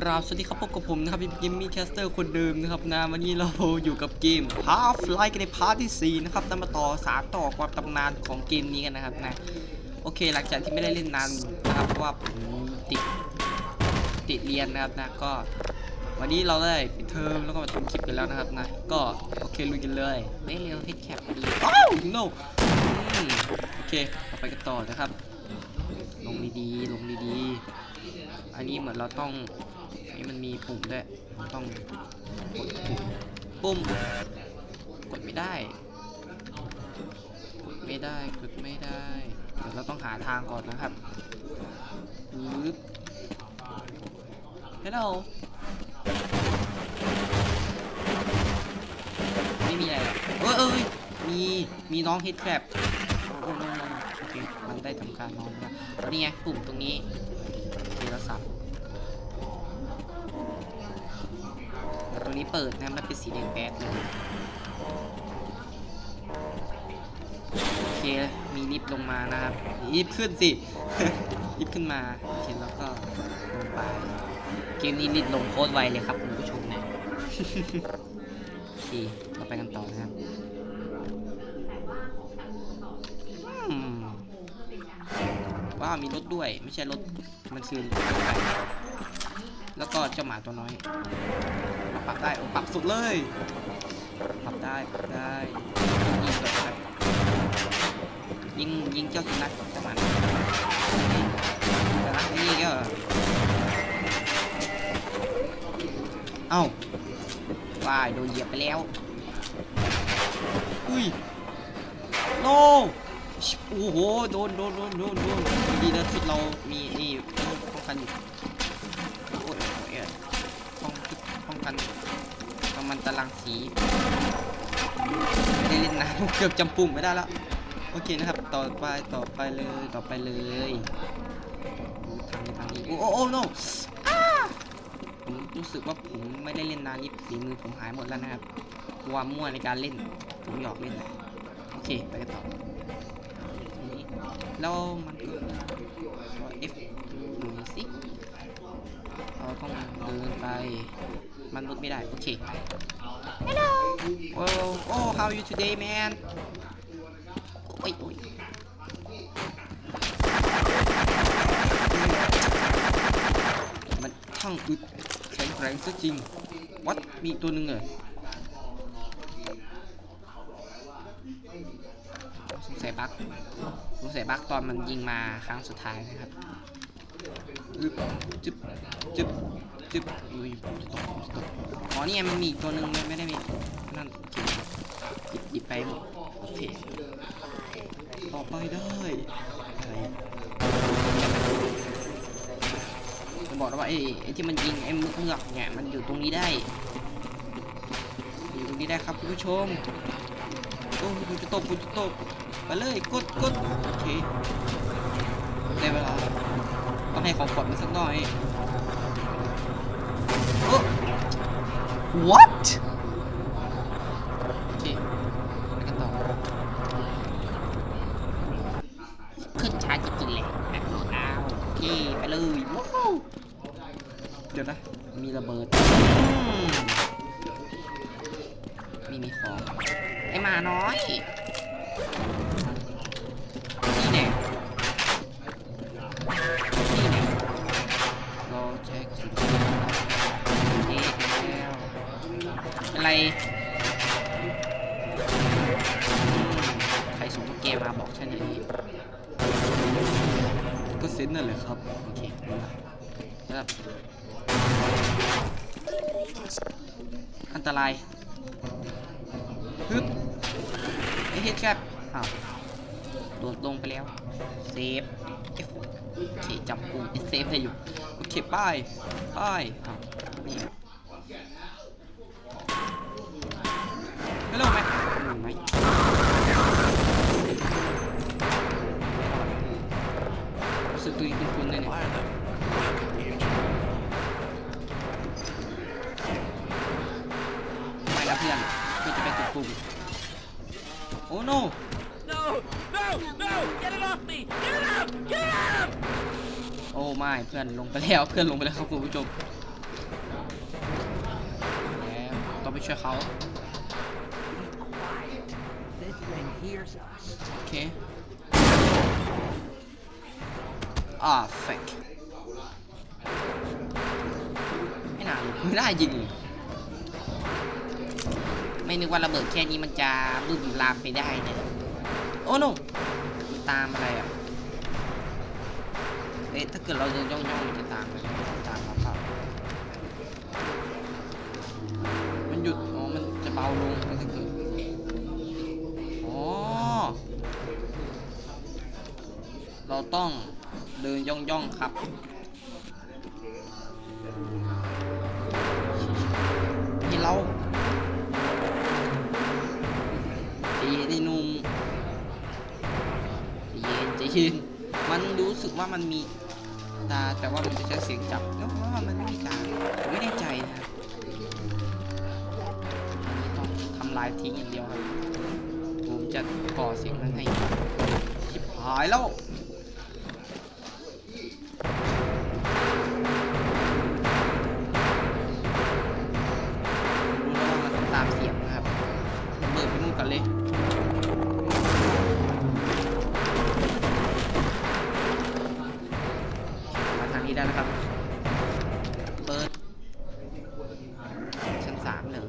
กราบสวัสดีครับพบกับผมนะครับยิมมี่แคสเตอร์คนเดิมนะครับนะวันนี้เราอยู่กับเกม Half Life กันในพาร์ทที่ 4 นะครับนำมาต่อสารต่อความตำนานของเกมนี้กันนะครับนะโอเคหลังจากที่ไม่ได้เล่นนานนะครับเพราะว่าผมติดติดเรียนนะครับนะก็ วันนี้เราได้ปิดเทอมแล้วก็มาทำคลิปกันแล้วนะครับนะก็โอเคลุยกันเลยไม่เร็วฮิตแคปดีอ้าว no โอเคเราไปกันต่อนะครับ ลงดีๆลงดีๆอันนี้เหมือนเราต้อง นี่มันมีปุ่มด้วยต้องกดปุ่มปุ่มกดไม่ได้ กดไม่ได้กดไม่ได้เดี๋ยวเราต้องหาทางก่อนนะครับปึ๊บฮัลโหลไม่มีอะไรหรออยเอ้ยมีมีน้องเฮดแครบโอเคมันได้ทำการนอนแล้วนี่ไงปุ่มตรงนี้โทรศัพท์ ตรงนี้เปิดนะมันเป็นสีแดงแป๊ดเลยโอเคมีลิฟต์ลงมานะครับลิฟต์ขึ้นสิลิฟต์ขึ้นมาโอเคแล้วก็ลงไปเกมนี้ลิฟต์ลงโคตรไวเลยครับคุณผู้ชมนะโอเคเราไปกันต่อนะครับว้าวมีรถด้วยไม่ใช่รถมันคือแล้วก็เจ้าหมาตัวน้อย ปรับได้โอ้ปรับสุดเลย ปรับได้ปรับได้ ยิงก่อนครับยิงยิงเจ้าสุนัขประมาณนี้สุนัขนี่ก็เอ้าวายโดนเหยียบไปแล้ว อุ้ย โนโอ้โห โดน โดน โดน โดน โดน ดีนะที่เรามีนี่ป้องกันอยู่ มันตารางสี ไม่ได้เล่นนานเกือบจำปุ่มไม่ได้แล้ว โอเคนะครับ ต่อไปต่อไปเลยต่อไปเลยทางนี้ทางนี้ โอ้โอ้โอ้ no อ้าผมรู้สึกว่าผมไม่ได้เล่นนานนี่ฝีมือผมหายหมดแล้วนะครับความมั่วในการเล่น ผมหยอกเล่นนะโอเค ไปกันต่อตรงนี้แล้วมันก็ F ดูหน่อยสิเราต้องเดินไป มันลดไม่ได้ โอเค Hello Oh oh how are you today man โอ้ยโอ้ยมันช่างอึดแข็งแกร่งซะจริง วัดมีอีกตัวหนึ่งเหรอสงสัยบั๊กสงสัยบั๊กตอนมันยิงมาครั้งสุดท้ายนะครับอึบจึ๊บ จึ๊บ จึ๊บอุ้ยตกตกอ๋อนี่ไงมันมีอีกตัวหนึ่งไม่ได้มีนั่นหยิบหยิบไปหมดโอเคต่อไปได้อะไรผมบอกแล้วว่าไอ้ไอ้ที่มันยิงไอ้มึกเงือกเนี่ยมันอยู่ตรงนี้ได้ อยู่ตรงนี้ได้ครับคุณผู้ชมโอ้คุณจะตกคุณจะตกไปเลยกดกดโอเคได้เวลาต้องให้ของขวัญมันสักหน่อย what ใครส่งเกมมาบอกฉันอย่างนี้ ก็เซ็นนั่นแหละครับ โอเคครับอันตรายฮึบไอ้เฮ็ดแคบอ้าวโดดลงไปแล้ว เซฟ F โอเคจับปุ่มเซฟได้อยู่ โอเคไป้ายป้ายอ้าวนี่ ไปแล้วเพื่อนเพื่อจะไปจุดปุ่มโอ้โน No! No! No! Get it off me! Get it up! Get it up! โอ้ไม่เพื่อนลงไปแล้วเพื่อนลงไปแล้วครับคุณผู้ชมแล้วต้องไปช่วยเขาโอเค อ่าเฟกไม่น่าไม่ได้จริงเลยไม่นึกว่าระเบิดแค่นี้มันจะบึ้มลามไปได้เนี่ย โอ้โนมันตามอะไรอะ เอ๊ะถ้าเกิดเราเดินย่องๆมันจะตามไหมตามเราเปล่ามันหยุด อ๋อ มันจะเบาลงถ้าเกิดอ๋อ เราต้อง เดินย่องย่องครับนี่เราใจเย็นไอ้นุ่มใจเย็นใจเย็นมันรู้สึกว่ามันมีตาแต่ว่ามันจะใช้เสียงจับแล้วว่ามันไม่มีตาไม่แน่ใจนะต้องทำลายทิ้งอย่างเดียวครับผมจะก่อเสียงนั้นให้ชิบหายแล้ว เปิดไปนู่นกันเลยมาทางนี้ได้แล้วครับ เปิดชั้นสามเลย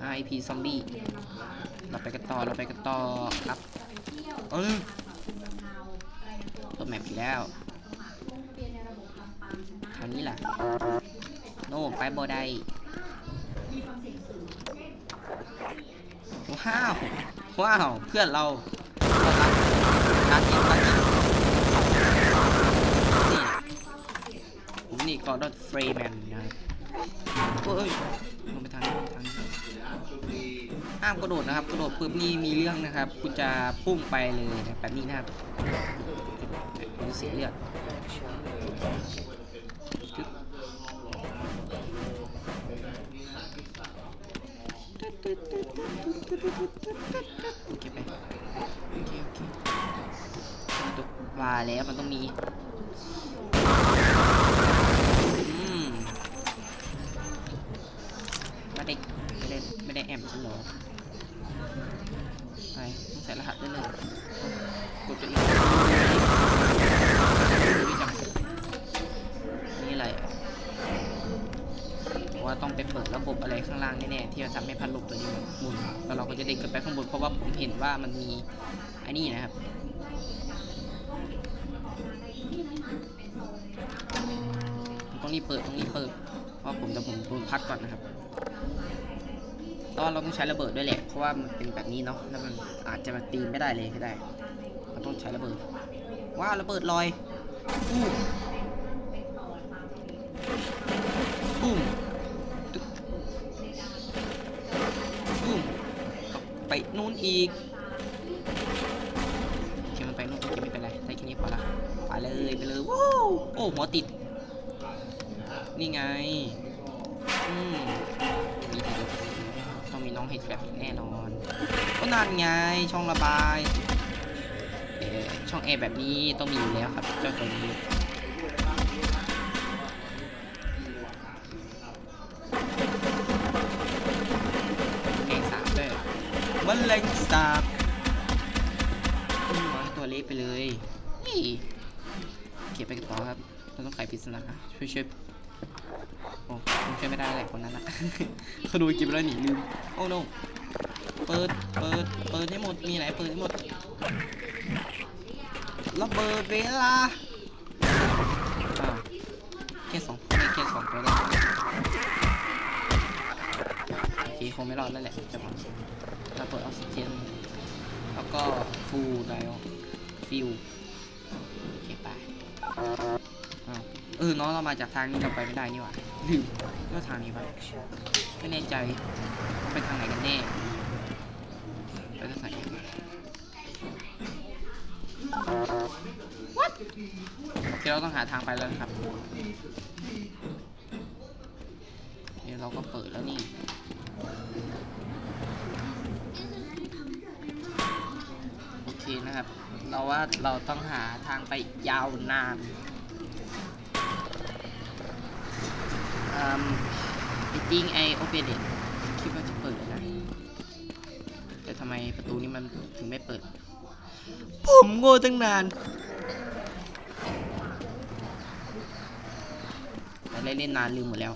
ไอพีซอมบี้ เราไปกันต่อ เราไปกันต่อครับ เออเปิดแมปอีกแล้ว ทางนี้แหละโน่ไปโบได้ว้าวว้าวเพื่อนเราเรารับการยิงการยิงนี่นี่กอร์ดอนเฟรแมนนะครับเฮ้ยลงไปทางทางห้ามกระโดดนะครับกระโดดปุ๊บนี่มีเรื่องนะครับคุณจะพุ่งไปเลยนะแบบนี้นะครับเสียเลือด โอเคไปโอเคโอเคตกมาแล้วมันต้องมีมไม่ได้ไม่ได้ไม่ได้แอมฉันเหรอไปต้องใส่รหัสด้วยเลย ข้างล่างแน่ๆที่จะทำให้พัดลมตัวนี้มันหมุนแล้วเราก็จะเด้งขึ้นไปข้างบนเพราะว่าผมเห็นว่ามันมีไอ้นี่นะครับต้องรีบเปิดต้องรีบเปิดเพราะผมจะผมโดนพัดก่อนนะครับตอนเราต้องใช้ระเบิดด้วยแหละเพราะว่ามันเป็นแบบนี้เนาะแล้วมันอาจจะมาตีไม่ได้เลยก็ได้เราต้องใช้ระเบิดว้าระเบิดลอยอู้ อีกโอเคมันไปนู่นโอเคไม่เป็นไรได้แค่นี้พอละไปเลยไปเลยว้าวโอ้หัวติด นี่ไงอืมมีทีเดียวต้องมีน้องเห็ดแบบแน่นอนก็นั่นไงช่องระบายเอ่อช่องแอร์แบบนี้ต้องมีอยู่แล้วครับเจ้าตัวนี้ แรงสาบอืมวางตัวเล็กไปเลยนี่โอเคไปกันต่อครับ เราต้องไขปริศนาช่วยช่วยโอ้ผมช่วยไม่ได้แหละคนนั้นอะเขาดูกินไปแล้วหนีลืม โอ้ no เปิด เปิด เปิดให้หมด มีไหนเปิดให้หมดระเบิดเวลาแค่สองไม่แค่สองตัวเลยโอเคคงไม่รอดแล้วแหละจะบอก ราเปิดออกซิเจน แล้วก็ฟูลไดออกฟิวโอเคไปอ้าวเออน้องเรามาจากทางนี้เราไปไม่ได้นี่หว่าลืมว่าทางนี้ปะไม่แน่ใจไปทางไหนกันแน่ไปทางไหนกัน What โอเคเราต้องหาทางไปแล้วนะครับ เดี๋ยวเราก็เปิดแล้วนี่ โอเค นะครับ เราว่าเราต้องหาทางไปยาวนานอเคอ่าจริงไอโอเปเดคิดว่าจะเปิดนะ แต่ทำไมประตูนี้มันถึงไม่เปิด ผมโง่ตั้งนานเล่นเล่นนานลืมหมดแล้ว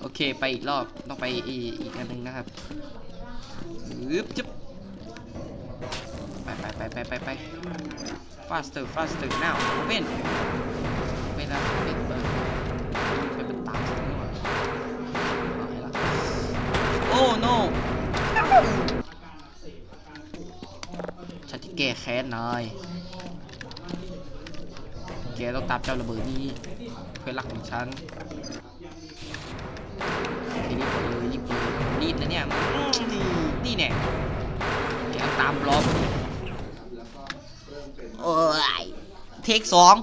โอเคไปอีกรอบต้องไปอีกอีกอันหนึ่งนะครับอึบจึ๊บ ไปไปไปไป faster faster now open ไม่นะเป็นเปิดเป็นเป็นตามฉันดีกว่าเอาให้ละโอ้ no ฉันจะแก้แค้นนายแกต้องตามเจ้าระเบิดนี้เพื่อรักของฉันทีนี้ไปเลยรีบไปเลยรีบนะเนี่ยนี่นี่แน่แกตามล้อม เทคสอง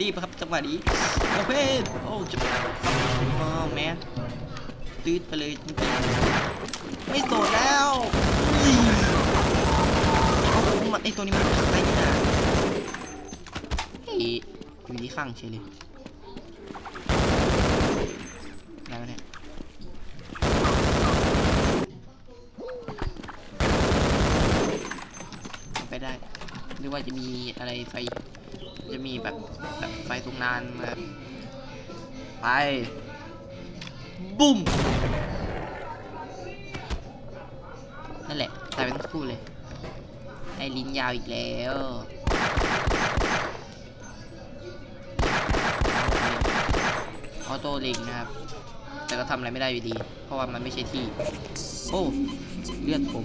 รีบครับจังหวะนี้โอเคโอ้จะโอ้แมนตืดไปเลยจริงๆไม่โสนแล้วเอามันไอตัวนี้มันขังได้นี่นะเฮ้ยอยู่ที่ข้างเฉยเลยได้ไหมเนี่ยไปได้หรือว่าจะมีอะไรไฟ มีแบบแบบไฟตรงนานมาไปบุ้มนั่นแหละตายไปทั้งคู่เลยไอ้ลิ้นยาวอีกแล้วออโต้ลิงนะครับ แต่ก็ทำอะไรไม่ได้อยู่ดี เพราะว่ามันไม่ใช่ที่ โอ้ เลือดผม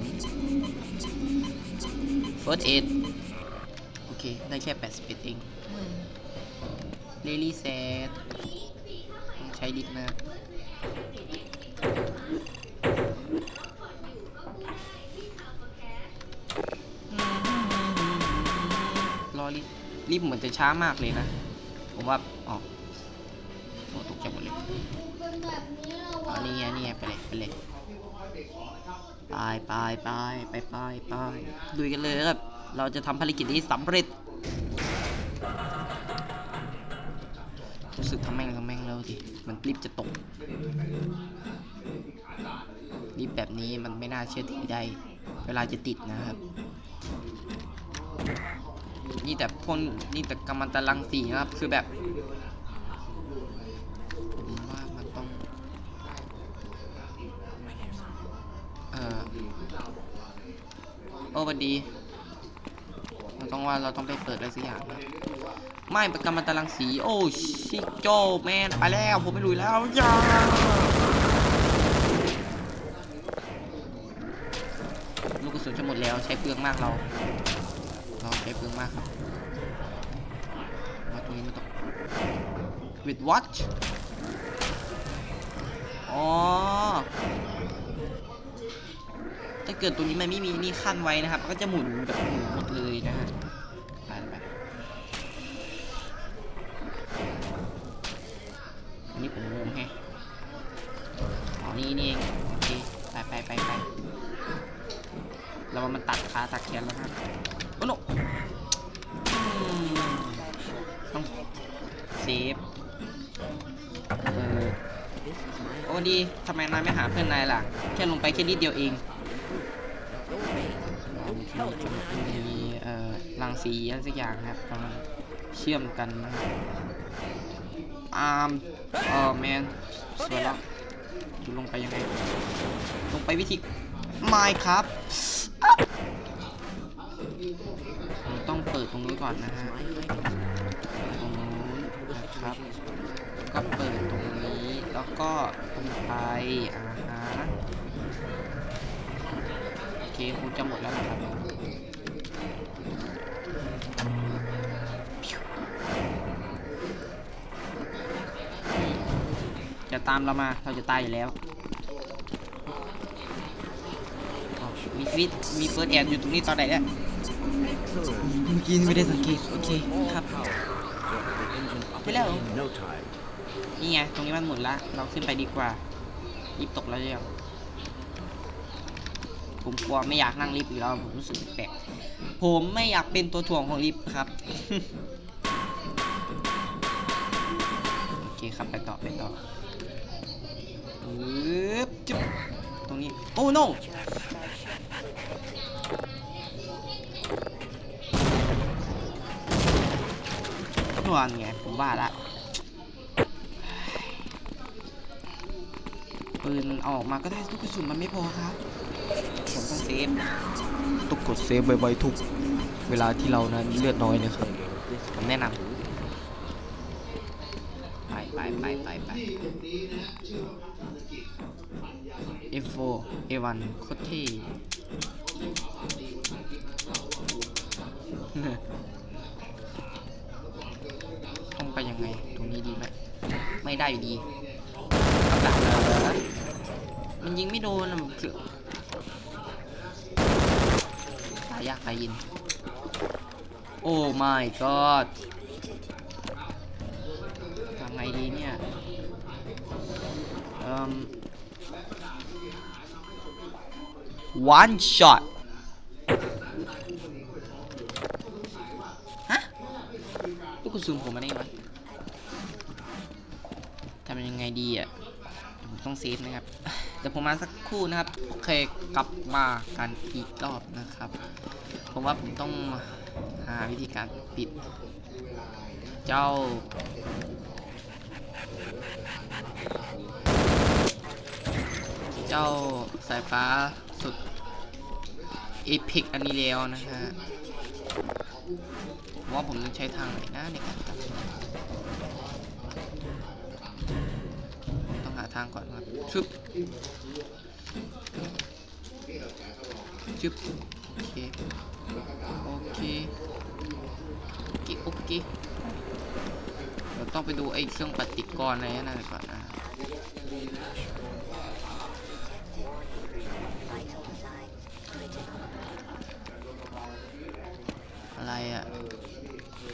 First aid โอเค ได้แค่ 81 เอง เ a ลี่แซดต้องใช้ลิฟต์นะครับรอลิฟต์ลิฟต์เหมือนจะช้ามากเลยนะ ผมว่าอ๋อโอ้ตกใจหมดเลยเป็นนี้เหรออ๋อวะนี่ไงนี่ไงไปเลยไปเลยไปไปไปไปไปไปลุยกันเลยครับเราจะทำภารกิจนี้สำเร็จ มันรีบจะตกรีบแบบนี้มันไม่น่าเชื่อถือได้ เวลาจะติดนะครับ นี่แต่พ่นนี่แต่กำมันตรังสีนะครับ คือแบบผมว่ามันต้องเออโอ้สวัสดีเราต้องว่าเราต้องไปเปิดอะไรสักอย่างนะ ไม่ประกันมันตารางสี โอ้ชิโจแมนไปแล้วผมไม่ลุยแล้วย่าลูกกระสุนจะหมดแล้วใช้เปลืองมากเราเราใช้เปลืองมากครับมาตรงนี้มันต้อง with what อ๋อถ้าเกิดตัวนี้มันไม่มีนี่ขั้นไว้นะครับ ก็จะหมุนแบบหมุนหมดเลยนะฮะาตัดขาตัดแขนแล้วครับโอ้โนต้องเซฟเออโอ้ดีทำไมนายไม่หาเพื่อนนายล่ะ แค่ลงไปแค่นิดเดียวเองมีเอ่อรังสีอะไรสักอย่างครับกำลังเชื่อมกันนะครับอาร์มเออแมนสวยแล้วลงไปยังไง ลงไปวิธีไม่ครับ ปิดตรงนู้นก่อนนะฮะตรงนู้นนะครับก็เปิดตรงนี้แล้วก็ตรงไปอ่าฮะโอเคคงจะหมดแล้วนะครับจะตามเรามาเราจะตายอยู่แล้วอ้าวมีฟิตมีเฟิร์สแอนอยู่ตรงนี้ตอนไหนเนี่ย Excellent. เมื่อกี้ไม่ได้สังเกตโอเคครับ We'll have the engine up Hello. again in no time. นี่ไงตรงนี้มันหมดละเราขึ้นไปดีกว่าลิฟต์ตกแล้วเนี่ยผมกลัวไม่อยากนั่งลิฟต์อยู่แล้วผมรู้สึกแปลกผมไม่อยากเป็นตัวถ่วงของลิฟต์ครับโอเคครับไปต่อไปต่อปึ๊บจุ๊บตรงนี้โอ้ no นวลไงผมว่าละปืนเอาออกมาก็ได้ลูกกระสุนมันไม่พอครับผมต้องเซฟต้องกดเซฟบ่อยๆทุกเวลาที่เรานั้นเลือดน้อยนะครับผมแนะนำไปไปไปไปไป F4 A1 โคตรเท่ ไม่ได้อยู่ดีกับดักเลยมันยิงไม่โดนอะมันคือตายยากตายยิน โอ้ my god ทำไงดีเนี่ยอ่ม one shot ฮะลูกกระสุนผมมาได้ไงวะทำยังไง ดีอะผมต้องเซฟนะครับเดี๋ยวผมมาสักครู่นะครับโอเคกลับมากันอีกรอบนะครับ ผมว่าผมต้องหาวิธีการปิด เจ้าเจ้าสายฟ้าสุดเอพิกอันนี้แล้วนะฮะว่าผมต้องใช้ทางไหนนะในการตัด ทางก่อนครับชึบชึบโอเคโอเคโอเคโอเคเดี๋ยวต้องไปดูไอ้เครื่องปฏิกรณ์อะไรนั่นก่อนนะอะไรอะ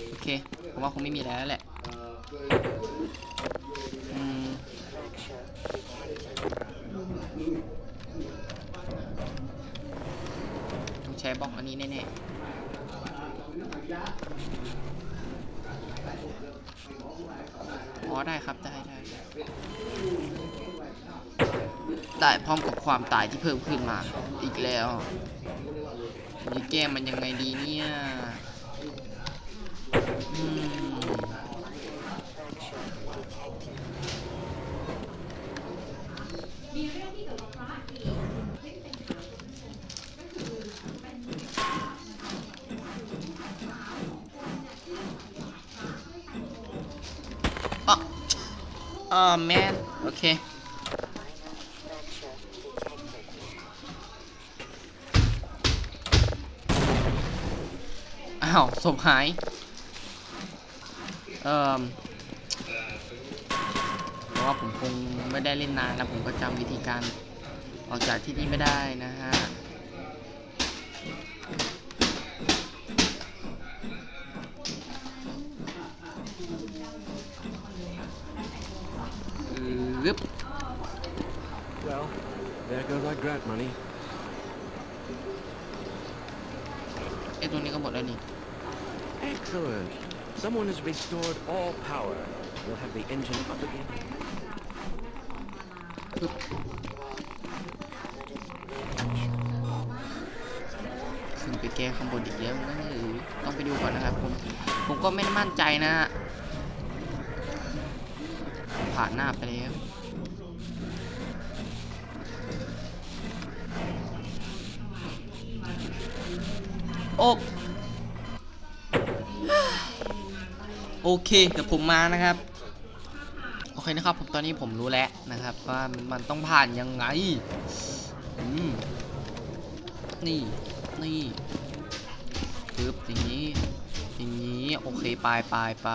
โอเค ผมว่าคงไม่มีอะไรแล้วแหละ อืม ต้องใช้บล็อกอันนี้แน่ๆอ๋อได้ครับได้ได้ได้พร้อมกับความตายที่เพิ่มขึ้นมา อีกแล้วจะแก้มันยังไงดีเนี่ย อืม อ๋อแมนโอเคอ้าวศพหาย เอ่อเพราะว่าผมคงไม่ได้เล่นนานแล้วผมก็จำวิธีการออกจากที่นี่ไม่ได้นะฮะ Someone has restored all power. We'll have the engine up again. ปึ๊บขึ้นไปแก้ข้างบนอีกเยอะนะหรือต้องไปดูก่อนนะครับผม ผมก็ไม่มั่นใจนะฮะ ผ่านหน้าไปแล้วโอ้ โอเคเดี๋ยวผมมานะครับ โอเคนะครับ ผมตอนนี้ผมรู้แล้วนะครับ ว่ามันต้องผ่านยังไงอืมนี่นี่ปึ๊บอย่างนี้ อย่างนี้ โอเคไปไปไป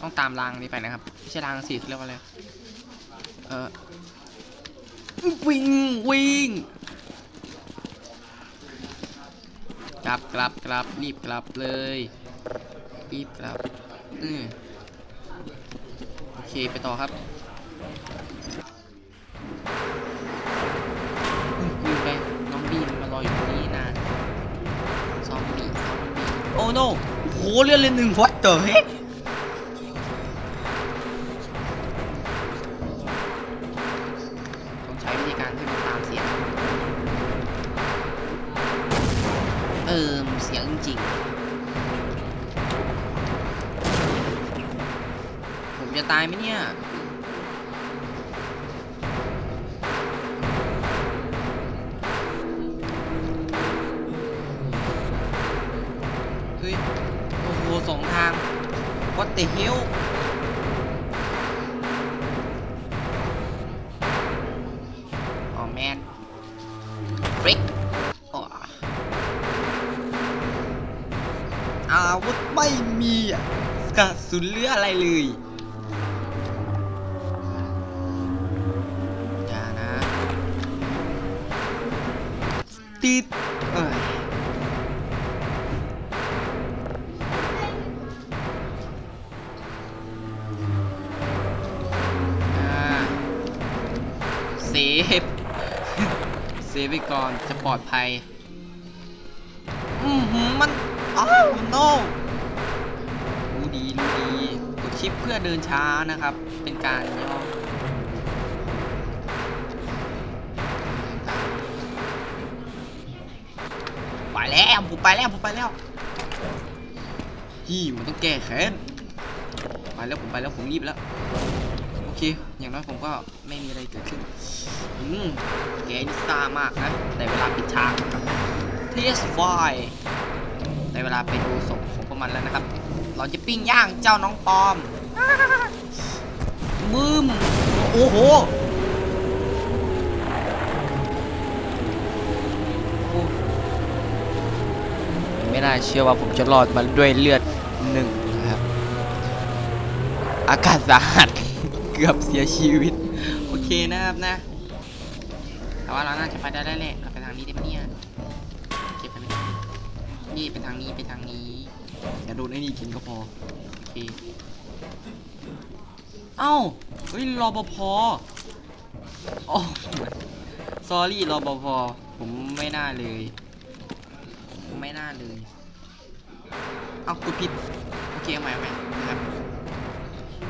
ต้องตามรางนี้ไปนะครับไม่ใช่รางสิเรียกว่าอะไรเออวิ่งวิ่งกลับกลับกลับรีบกลับเลย ปี๊บกลับอืมโอเค ไปต่อครับอืมลืมไป น้องบีมมารออยู่ตรงนี้นานซอมบี้ซอมบี้โอ้โนโหเลือดเลยหนึ่งวัดเตอ มนฟริกอ๋ออาวุธไม่มีกระสุนเลืออะไรเลยอย่านะติด จะปลอดภัย อือหือมันอ้าวโนรู้ดีรู้ดีกดชิปเพื่อเดินช้านะครับ เป็นการย่อไปแล้วผมไปแล้วผมไปแล้วยี่มันต้องแก้แค้นไปแล้วผมไปแล้วผมรีบแล้วโอ เค อย่างน้อยผมก็ไม่มีอะไรเกิดขึ้น อืมแกนี่ซ่ามากนะ แต่เวลาปิดฉากเทสไฟในเวลาไปดูศพของพวกมันแล้วนะครับ เราจะปิ้งย่างเจ้าน้องปอมมืมโอ้โห ไม่น่าเชื่อว่าผมจะรอดมาด้วยเลือดหนึ่งนะครับ อากาศสาหัส กือบเสียชีวิต โอเคนะครับนะ แต่ว่าเราน่าจะไปได้แล้วแหละเราไปทางนี้ได้ปะเนี่ยเก็บไปไหมนี่ไปทางนี้ไปทางนี้อย่าโดนไอ้นี่กินก็พอโอเคเอ้าเฮ้ยรอปภอ๋อ s อรี่รอปภผมไม่น่าเลยผมไม่น่าเลย เอ้ากูผิด โอเคเอาใหม่เอาใหม่นะครับ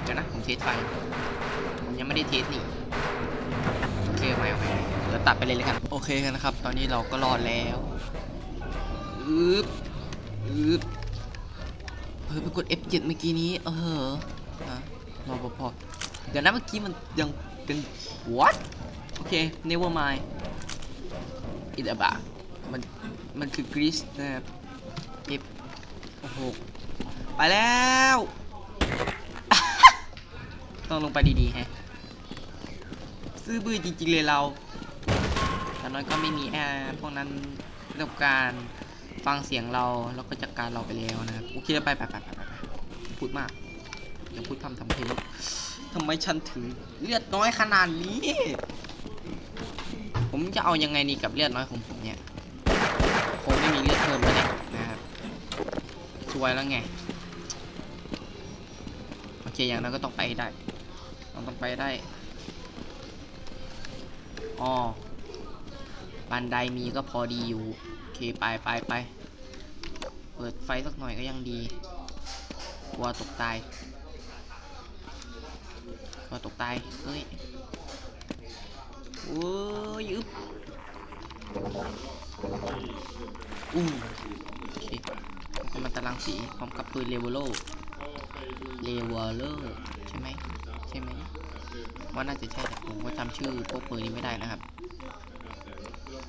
เดี๋ยวนะ ผมเทสไฟผมยัง ไม่ได้เทสนี่โอเคเอาใหม่เอาใหม่เดี๋ยวตัดไปเลยแล้วกัน โอเคกันนะครับ ตอนนี้เราก็รอดแล้วอึบอึบเพิ่ไปกด F7 เมื่อกี้นี้ เอออะรอปภเดี๋ยวนะเมื่อกี้มันยังเป็น what โอเค never mind it about มัน มันคือกรีซนะครับ F โอ้โหไปแล้ว ต้องลงไปดีๆแฮะ ซื้อบื้อจริง ๆ เลยเราแต่น้อยก็ไม่มีแอร์พวกนั้นเรื่องการฟังเสียงเราแล้วก็จัดการเราไปแล้วนะครับโอเคไปไปไปไปไปพูดมากอย่าพูดพร่ำทำเพลงทำไมฉันถึงเลือดน้อยขนาดนี้ ผมจะเอายังไงนี่กับเลือดน้อยของผมเนี่ยคงไม่มีเลือดเพิ่มแล้วเนี่ยนะครับสวยแล้วไงโอเคอย่างนั้นก็ต้องไปได้ ต้องต้องไปได้ อ๋อบันไดมีก็พอดีอยู่ โอเค ไปไปไป เปิดไฟสักหน่อยก็ยังดี กลัวตกตาย กลัวตกตาย เฮ้ยโอ้ยอึบอู้โอเคแล้วก็มาตารางสีพร้อมกับปืนเลเวลโลเลเวลเลอร์ใช่ไหม ใช่ไหม ว่าน่าจะใช่แต่ผมก็จำชื่อพวกปืนนี้ไม่ได้นะครับ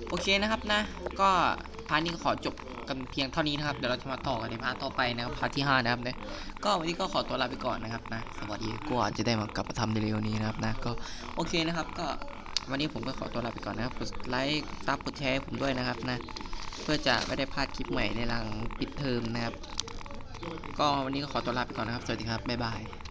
โอเคนะครับนะ ก็พาร์ทนี้ขอจบกันเพียงเท่านี้นะครับ เดี๋ยวเราจะมาต่อกันในพาร์ทต่อไปนะครับ พาร์ทที่ห้านะครับนะก็วันนี้ก็ขอตัวลาไปก่อนนะครับนะ สวัสดีก็อาจจะได้มากลับมาทำในเร็วนี้นะครับนะ ก็โอเคนะครับ ก็วันนี้ผมก็ขอตัวลาไปก่อนนะครับ กดไลค์ซับกดแชร์ผมด้วยนะครับนะ เพื่อจะไม่ได้พลาดคลิปใหม่ในหลังปิดเทอมนะครับ ก็วันนี้ก็ขอตัวลาไปก่อนนะครับ สวัสดีครับ บ๊ายบาย